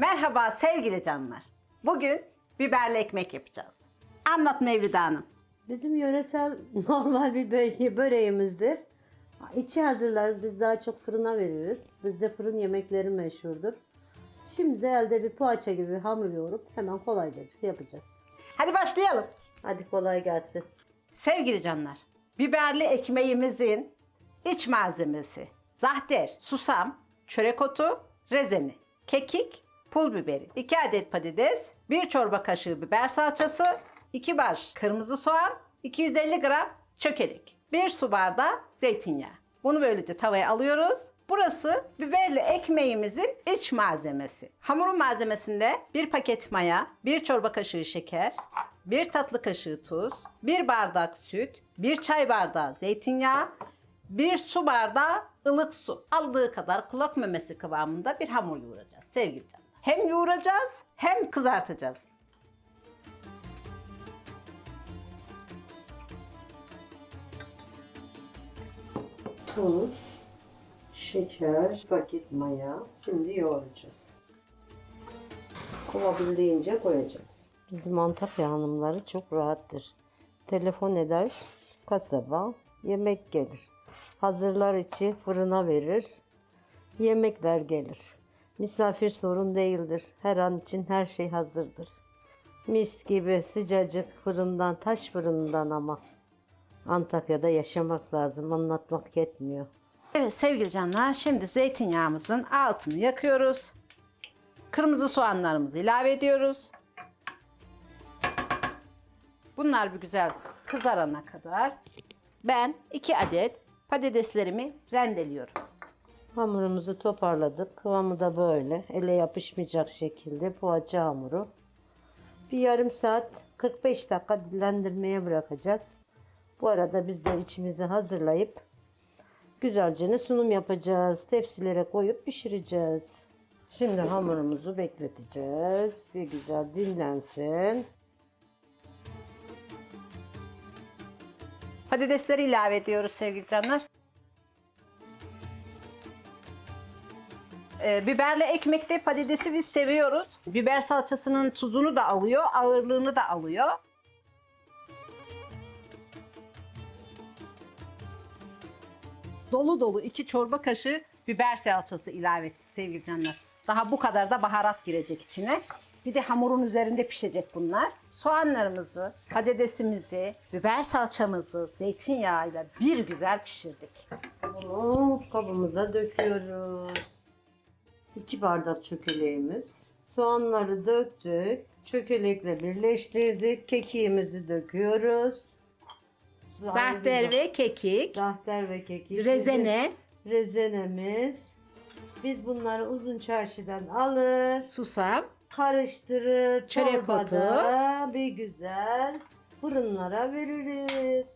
Merhaba sevgili canlar. Bugün biberli ekmek yapacağız. Anlat Mevlide Hanım. Bizim yöresel normal bir böre- böreğimizdir. İçi hazırlarız. Biz daha çok fırına veririz. Bizde fırın yemekleri meşhurdur. Şimdi de elde bir poğaça gibi hamur yoğurup hemen kolaycacık yapacağız. Hadi başlayalım. Hadi kolay gelsin. Sevgili canlar, biberli ekmeğimizin iç malzemesi zahter, susam, çörek otu, rezeni, kekik, pul biberi, 2 adet patates, 1 çorba kaşığı biber salçası, 2 baş kırmızı soğan, 250 gram çökelek, 1 su bardağı zeytinyağı. Bunu böylece tavaya alıyoruz. Burası biberli ekmeğimizin iç malzemesi. Hamurun malzemesinde 1 paket maya, 1 çorba kaşığı şeker, 1 tatlı kaşığı tuz, 1 bardak süt, 1 çay bardağı zeytinyağı, 1 su bardağı ılık su. Aldığı kadar kulak memesi kıvamında bir hamur yoğuracağız sevgili canlar. Hem yoğuracağız hem kızartacağız. Tuz, şeker, paket maya. Şimdi yoğuracağız. Olabildiğince koyacağız. Bizim Antakya hanımları çok rahattır. Telefon eder, kasaba, yemek gelir. Hazırlar içi fırına verir, yemekler gelir. Misafir sorun değildir. Her an için her şey hazırdır. Mis gibi sıcacık fırından, taş fırından ama. Antakya'da yaşamak lazım, anlatmak yetmiyor. Evet sevgili canlar şimdi zeytinyağımızın altını yakıyoruz. Kırmızı soğanlarımızı ilave ediyoruz. Bunlar bir güzel kızarana kadar ben 2 adet patateslerimi rendeliyorum. Hamurumuzu toparladık. Kıvamı da böyle. Ele yapışmayacak şekilde poğaça hamuru. Bir yarım saat 45 dakika dinlendirmeye bırakacağız. Bu arada biz de içimizi hazırlayıp güzelce sunum yapacağız. Tepsilere koyup pişireceğiz. Şimdi hamurumuzu bekleteceğiz. Bir güzel dinlensin. Patatesleri ilave ediyoruz sevgili canlar. Ee, biberli ekmekte patatesi biz seviyoruz. Biber salçasının tuzunu da alıyor, ağırlığını da alıyor. Dolu dolu iki çorba kaşığı biber salçası ilave ettik sevgili canlar. Daha bu kadar da baharat girecek içine. Bir de hamurun üzerinde pişecek bunlar. Soğanlarımızı, patatesimizi, biber salçamızı zeytinyağıyla bir güzel pişirdik. Bunu kabımıza döküyoruz. 2 bardak çökeleğimiz. Soğanları döktük. Çökelekle birleştirdik. Kekiğimizi döküyoruz. Zahter ve kekik, Zahter ve kekik. rezene, Rezenemiz. Biz bunları uzun çarşıdan alır, susam, karıştırır, Çörek çorbada bir güzel fırınlara veririz.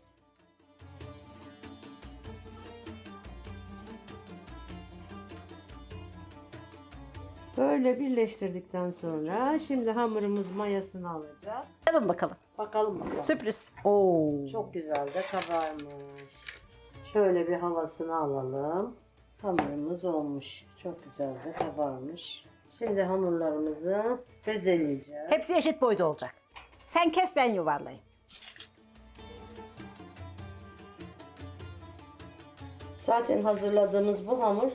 Böyle birleştirdikten sonra şimdi hamurumuz mayasını alacak. Alın bakalım. Bakalım bakalım. Sürpriz. Oo. Çok güzel de kabarmış. Şöyle bir havasını alalım. Hamurumuz olmuş. Çok güzel de kabarmış. Şimdi hamurlarımızı bezeleyeceğiz. Hepsi eşit boyda olacak. Sen kes ben yuvarlayayım. Zaten hazırladığımız bu hamur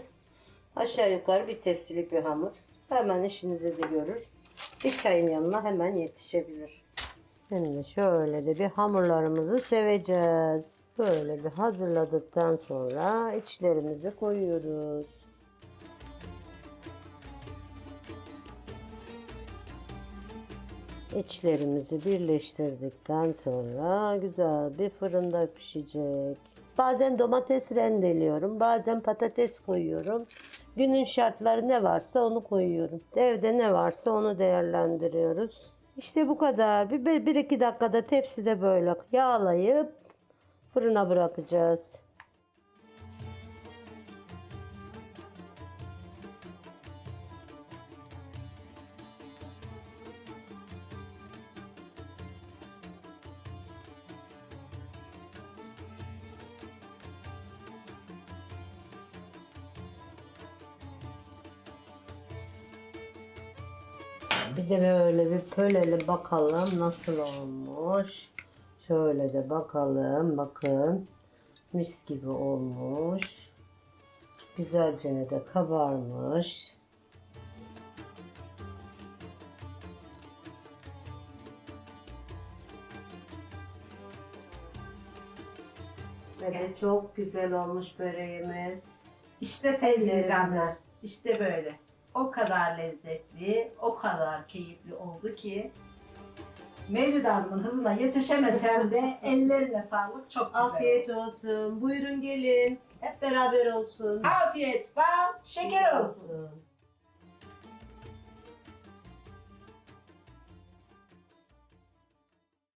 aşağı yukarı bir tepsilik bir hamur. Hemen işinizi de görür. Bir çayın yanına hemen yetişebilir. Şimdi şöyle de bir hamurlarımızı seveceğiz. Böyle bir hazırladıktan sonra içlerimizi koyuyoruz. İçlerimizi birleştirdikten sonra güzel bir fırında pişecek. Bazen domates rendeliyorum, bazen patates koyuyorum. Günün şartları ne varsa onu koyuyorum. Evde ne varsa onu değerlendiriyoruz. İşte bu kadar. Bir, bir, iki dakikada tepside böyle yağlayıp fırına bırakacağız. Bir de böyle bir pölelim bakalım nasıl olmuş. Şöyle de bakalım. Bakın. Mis gibi olmuş. Güzelce de kabarmış. Ve de çok güzel olmuş böreğimiz. İşte sevgili canlar. İşte böyle. O kadar lezzetli, o kadar keyifli oldu ki Mevlüt Hanım'ın hızına yetişemesem de ellerine sağlık çok güzel. Afiyet olsun. Buyurun gelin. Hep beraber olsun. Afiyet, bal, şeker olsun. olsun.